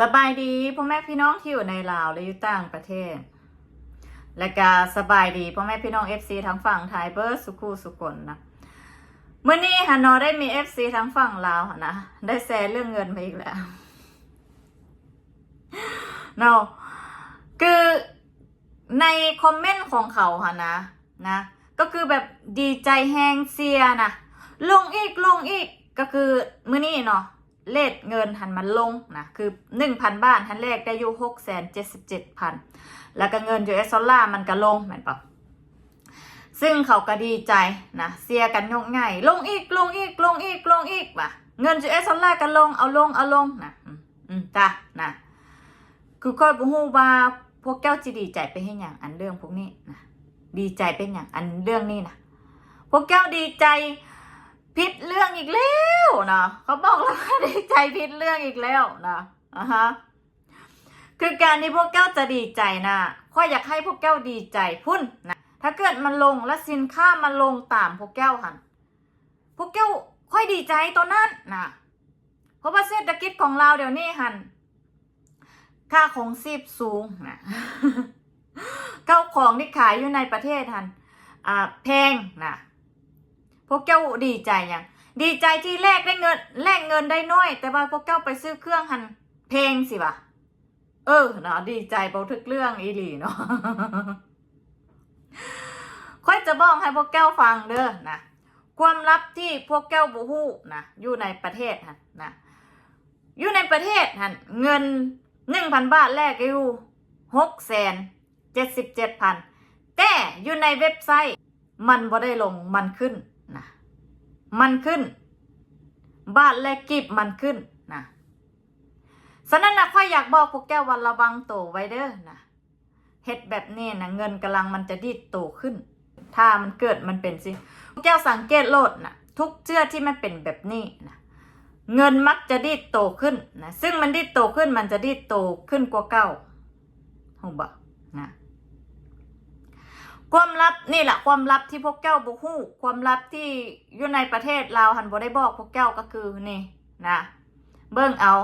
สบายดีพ่อแม่พี่น้องที่อยู่ในลาวและอยู่ต่างประเทศ และก็สบายดีพ่อแม่พี่น้อง FC ทั้งฝั่งไทยเบิร์สุคูสุกลนะเมื่อนี้ฮานอได้มี FC ทั้งฝั่งลาวนะได้แชร์เรื่องเงินมาอีกแล้วเนาะคือในคอมเมนต์ของเขาค่ะนะนะ ก็คือแบบดีใจแฮงเซียนะลงอีกลงอีกก็คือเมื้อนี้เนาะ เลทเงินหันมันลงนะคือหนึ่งพันบาททันแรกได้อยู่หกแสนเจ็ดสิบเจ็ดพันแล้วก็เงิน US ดอลลาร์มันก็ลงเหมือนปะซึ่งเขาก็ดีใจนะเสียกันยกง่ายลงอีกลงอีกลงอีกลงอีกว่ะเงิน US ดอลลาร์ก็ลงเอาลงเอาลงนะอืมจ้ะนะคือค่อยบูฮูว่าพวกเจ้าจิดีใจไปให้อย่างอันเรื่องพวกนี้นะดีใจเป็นอย่างอันเรื่องนี้นะพวกเจ้าดีใจ ผิดเรื่องอีกแล้วนะเขาบอกแล้วว่าดีใจผิดเรื่องอีกแล้วนะอะฮะคือการที่พวกเจ้าจะดีใจนะค่อยอยากให้พวกเจ้าดีใจพุ่นนะถ้าเกิดมันลงและสินค้ามันลงตามพวกเจ้าหันพวกเจ้าค่อยดีใจตัวนั้นนะเพราะว่าเศรษฐกิจของเราเดี๋ยวนี้หันค่าของชีพสูงนะเข้าของที่ขายอยู่ในประเทศทันอ่าแพงนะ พวกเจ้าดีใจยังดีใจที่แลกได้เงินแลกเงินได้น้อย แต่ว่าพวกเจ้าไปซื้อเครื่องหันเพลงสิวะเออเนาะดีใจเบาทึกเรื่องอีหลีเนาะค่อยจะบอกให้พวกเจ้าฟังเด้อนะความลับที่พวกเจ้าบูฮู้นะอยู่ในประเทศหันนะอยู่ในประเทศหันเงินหนึ่งพันบาทแรกอยู่หกแสนเจ็ดสิบเจ็ดพันแต่อยู่ในเว็บไซต์ มันบ่ได้ลงมันขึ้น มันขึ้น บาทแรกกิบมันขึ้นนะฉะนั้นนะค่อยอยากบอกพวกแก้ววันระวังโตไว้เด้อนะเฮ็ดแบบนี้นะเงินกำลังมันจะดีดโตขึ้น ถ้ามันเกิดมันเป็นสิพวกแก้วสังเกตโลดนะทุกเชื่อที่มันเป็นแบบนี้นะเงินมักจะดีดโตขึ้นนะซึ่งมันดีดโตขึ้นมันจะดีดโตขึ้นกว่าเก้าหูบะนะ ความลับนี่แหละความลับที่พวกเจ้าบุฮู้ความลับที่อยู่ในประเทศลาวหันบ่ได้บอกพวกเจ้าก็คือนี่นะเบิ่งเอา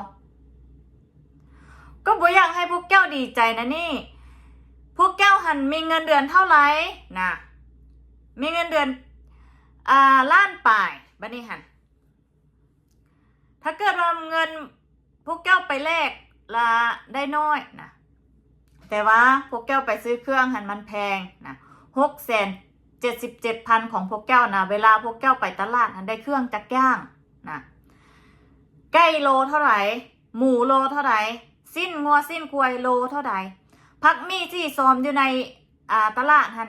ก็บ่อยากให้พวกเจ้าดีใจนะนี่ พวกเจ้าหันมีเงินเดือนเท่าไหร่นะมีเงินเดือนอ่าล้านปลายบัดนี้หันถ้าเกิดว่าเงินพวกแก้วไปแลกละได้น้อยนะแต่ว่าพวกแก้วไปซื้อเครื่องหันมันแพงนะ หกแสนเจ็ดสิบเจ็ดพันของพวกแก้วนะเวลาพวกแก้วไปตลาดหันได้เครื่องจักรย่างนะไก่โลเท่าไหร่หมูโลเท่าไหร่สิ้นงัวสิ้นควายโลเท่าไหร่พักมีที่ซอมอยู่ในอ่าตลาดหัน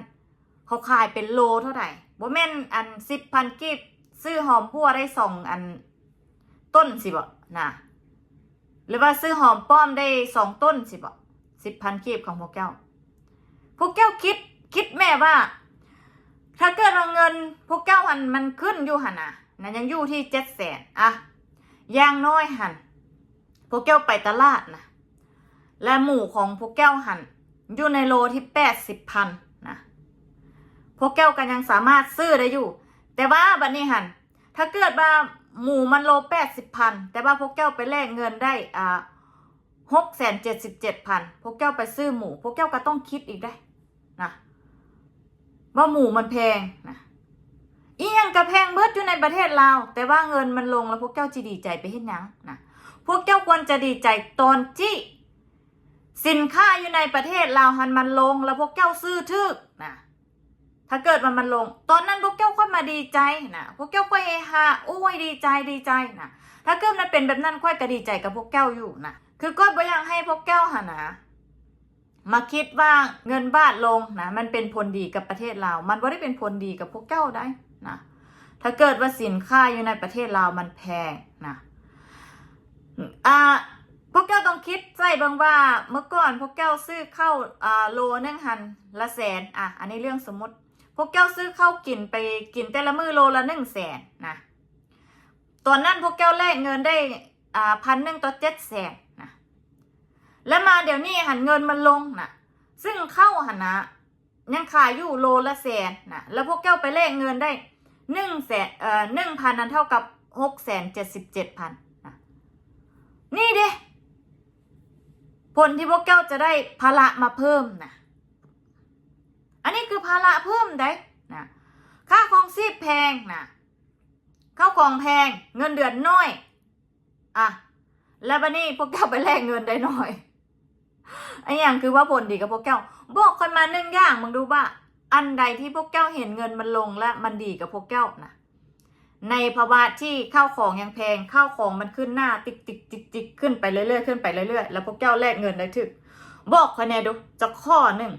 เขาขายเป็นโลเท่าไหร่บ่แม่นอันสิบพันกีบซื้อหอมพัวได้สองอันต้นสิบ่นะหรือว่าซื้อหอมป้อมได้สองต้นสิบ่สิบพันกีบของพวกแก้วพวกแก้วคิด คิดแม่ว่า ถ้าเกิดเงินพวกแก้วหันมันขึ้นอยู่หันนะนั่นยังอยู่ที่เจ็ดแสนอะอย่างน้อยหันพวกแก้วไปตลาดนะและหมูของพวกแก้วหันอยู่ในโลที่แปดสิบพันนะพวกแก้วกันยังสามารถซื้อได้อยู่ แต่ว่าบัดนี้หันถ้าเกิดว่าหมูมันโลแปดสิบพันแต่ว่าพวกแก้วไปแลกเงินได้อ่าหกแสนเจ็ดสิบเจ็ดพันพวกแก้วไปซื้อหมู พวกแก้วก็ต้องคิดอีกได้นะ ว่าหมูมันแพงนะอีหยังกระแพงเบิดอยู่ในประเทศลาวแต่ว่าเงินมันลงแล้วพวกแก้วจะดีใจไปเห็นยังนะพวกแก้วควรจะดีใจตอนที่สินค้าอยู่ในประเทศลาวหันมันลง แล้วพวกแก้วซื้อทึกนะถ้าเกิดมันมันลง ตอนนั้นพวกเจ้าค่อยมาดีใจนะพวกเจ้าค่อยเฮฮาโอ้ยดีใจดีใจนะถ้าเกิดมันเป็นแบบนั้นค่อยก็ดีใจกับพวกเจ้าอยู่นะคือก็บ่อยากให้พวกเจ้าหนนะ มาคิดว่าเงินบาทลงนะมันเป็นผลดีกับประเทศเราวมันไม่ได้เป็นผลดีกับพวกเจ้าได้นะถ้าเกิดว่าสินค้าอยู่ในประเทศเราวมันแพงนะอ่าพวกเจ้าต้องคิดใส่บางว่าเมื่อก่อนพวกเจ้าซื้อเข้าวอ่าโลนึงหันละแสนอะอันนี้เรื่องสมมติ พวกเจ้าซื้อข้าวกินไปกินแต่ละมือโลละหนึ่งแสนนะตอนนั้นพวกเจ้าแลกเงินได้อ่าพันหนึ่งต่อเจ็ดแสน แล้วมาเดี๋ยวนี้หันเงินมันลงนะซึ่งเข้าหันนะยังขายอยู่โลละแสนนะแล้วพวกเจ้าไปแลกเงินได้หนึ่งแสนเอ่อหนึ่งพันนั้นเท่ากับหกแสนเจ็ดสิบเจ็ดพันนะนี่เด้ผลที่พวกเจ้าจะได้ภาระมาเพิ่มนะอันนี้คือภาระเพิ่มได้นะค่าของชีพแพงนะข้าวของแพงเงินเดือนน้อย อะ แล้วบันนี้พวกเจ้าไปแลกเงินได้น้อย ไอ้อย่างคือว่าผลดีกับพวกเจ้าบอกคนมาหนึ่งอย่างมึงดูว่าอันใดที่พวกเจ้าเห็นเงินมันลงและมันดีกับพวกเจ้านะในภาวะที่ข้าวของยังแพงข้าวของมันขึ้นหน้าติ๊กติ๊กติ๊กติ๊กขึ้นไปเรื่อยๆขึ้นไปเรื่อยๆแล้วพวกเจ้าแลกเงินได้ถึก บอกคะแนนดูจะข้อหนึ่ง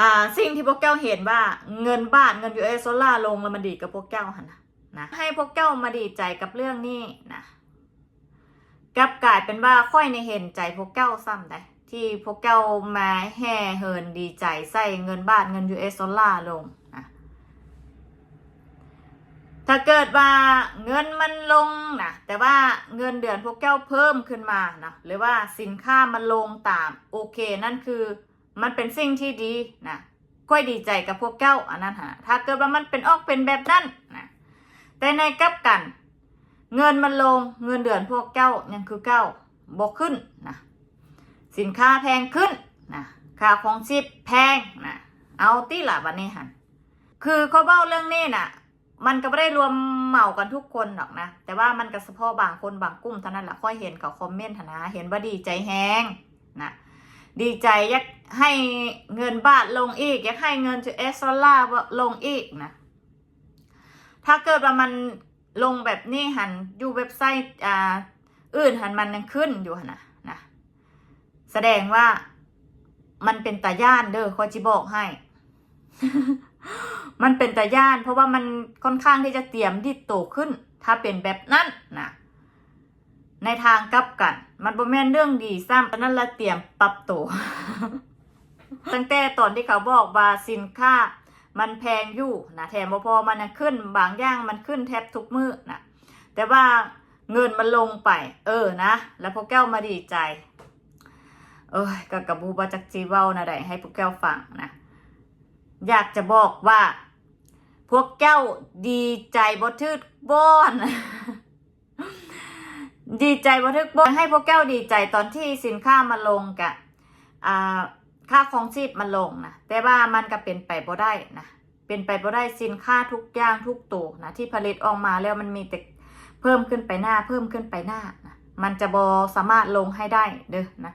อ่าสิ่งที่พวกเจ้าเห็นว่าเงินบาทเงินยูเอสดอลลาลงแล้วมันดีกับพวกเจ้าหันนะนะให้พวกเจ้ามาดีใจกับเรื่องนี้นะ กลับกลายเป็นว่าค่อยในเห็นใจพวกเจ้าซ้ำได้ที่พวกเจ้ามาแห่เหินดีใจใส่เงินบาทเงินยูเอสดอลลาร์ลงนะถ้าเกิดว่าเงินมันลงนะแต่ว่าเงินเดือนพวกเจ้าเพิ่มขึ้นมานะหรือว่าสินค้ามันลงตามโอเคนั่นคือมันเป็นสิ่งที่ดีนะค่อยดีใจกับพวกเจ้าอันนั้นฮะถ้าเกิดว่ามันเป็นออกเป็นแบบนั้นนะแต่ในกลับกัน เงินมันลงเงินเดือนพวกเจ้ายังคือเก้าบกขึ้นนะสินค้าแพงขึ้นนะค่าของชีพแพงนะเอาตีละวันนี้หันคือเขาเบ้าเรื่องนี้น่ะ มันก็ไม่ได้รวมเหมากันทุกคนหรอกนะ แต่ว่ามันก็เฉพาะบางคนบางกลุ่มเท่านั้นแหละค่อยเห็นเขาคอมเมนต์นนะเห็นว่าดีใจแฮงนะดีใจอยากให้เงินบาทลงอีกอยากให้เงินจะเอสดอลลาร์ลงอีกนะถ้าเกิดว่ามัน ลงแบบนี้หันอยู่เว็บไซต์อ่าอื่นหันมันยังขึ้นอยู่หันนะนะแสดงว่ามันเป็นตาย่านเด้อคอยจิบอกให้ มันเป็นตาย่าน เพราะว่ามันค่อนข้างที่จะเตรียมที่โตขึ้น ถ้าเป็นแบบนั้นนะในทางกลับกัน มันบ่แม่นเรื่องดีซ้ำตอนนั้นละเตรียมปรับตัวตั้งแต่ตอนที่เขาบอกว่าสินค้า มันแพงอยู่นะแถมบพอมันขึ้นบางอย่างมันขึ้นแทบทุกมือนะแต่ว่าเงินมันลงไป เออนะ แล้วพวกแก้วมาดีใจ เอ้ยกับกับบูบาจักจีเว้านะได้ให้พวกแก้วฟังนะ อยากจะบอกว่า พวกเจ้าดีใจบ่ทึกบ้อนดีใจบ่ทึกบ้อนให้พวกเจ้าดีใจตอนที่สินค้ามาลงกะอ่า ค่าครองชีพมันลงนะแต่ว่ามันก็เป็นไปบ่ได้นะเป็นไปบ่ได้สินค้าทุกอย่างทุกตัวนะที่ผลิตออกมาแล้วมันมีแต่เพิ่มขึ้นไปหน้า เพิ่มขึ้นไปหน้านะมันจะบอสามารถลงให้ได้เด้อนะ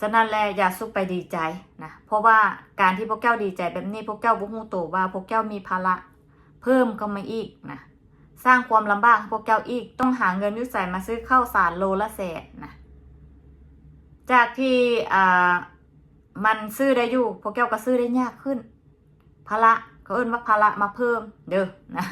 ฉะนั้นแหละอย่าสุกไปดีใจนะเพราะว่าการที่พวกเจ้าดีใจแบบนี้พวกเจ้าบุหูตัวว่าพวกเจ้ามีภาระเพิ่มเข้ามาอีกนะสร้างความลำบากพวกเจ้าอีกต้องหาเงินยุใส่มาซื้อข้าวสารโลละแสนนะ จากที่อ่ามันซื้อได้อยู่พวกแก้วก็ซื้อได้ยากขึ้นภาระเขาเอิ้นว่าภาระมาเพิ่มเด้อนะ